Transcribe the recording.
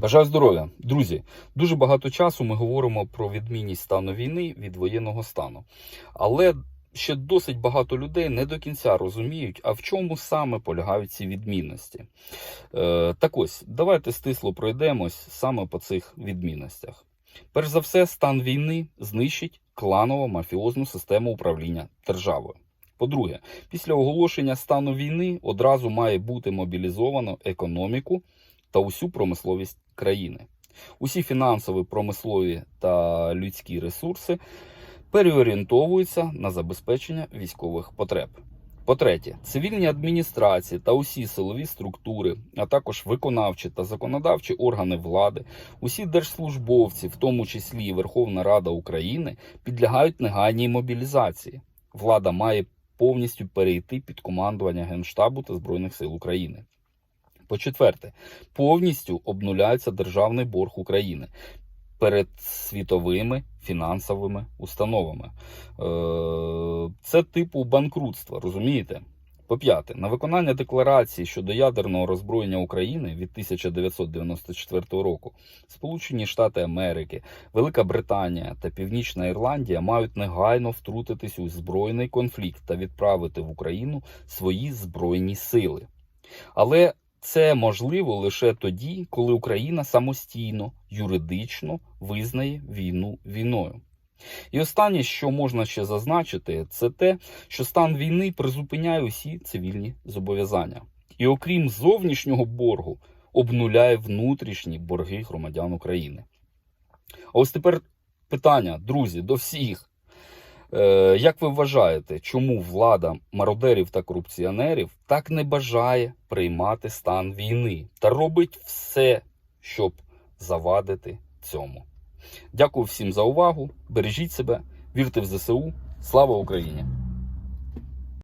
Бажаю здоров'я, друзі. Дуже багато часу ми говоримо про відмінність стану війни від воєнного стану. Але ще досить багато людей не до кінця розуміють, а в чому саме полягають ці відмінності. Е, так ось, давайте стисло пройдемось саме по цих відмінностях. Перш за все, стан війни знищить кланово мафіозну систему управління державою. По-друге, після оголошення стану війни одразу має бути мобілізовано економіку та усю промисловість країни. Усі фінансові, промислові та людські ресурси переорієнтовуються на забезпечення військових потреб. По-третє, цивільні адміністрації та усі силові структури, а також виконавчі та законодавчі органи влади, усі держслужбовці, в тому числі Верховна Рада України, підлягають негайній мобілізації. Влада має повністю перейти під командування Генштабу та Збройних сил України. По-четверте, повністю обнуляється державний борг України перед світовими фінансовими установами. Е, Це типу банкрутства, розумієте? По-п'яте, на виконання декларації щодо ядерного роззброєння України від 1994 року Сполучені Штати Америки, Велика Британія та Північна Ірландія мають негайно втрутитись у збройний конфлікт та відправити в Україну свої збройні сили. Але це можливо лише тоді, коли Україна самостійно, юридично визнає війну війною. І останнє, що можна ще зазначити, це те, що стан війни призупиняє усі цивільні зобов'язання. І окрім зовнішнього боргу, обнуляє внутрішні борги громадян України. А ось тепер питання, друзі, до всіх. Е, Як ви вважаєте, чому влада мародерів та корупціонерів так не бажає приймати стан війни та робить все, щоб завадити цьому? Дякую всім за увагу. Бережіть себе, вірте в ЗСУ. Слава Україні!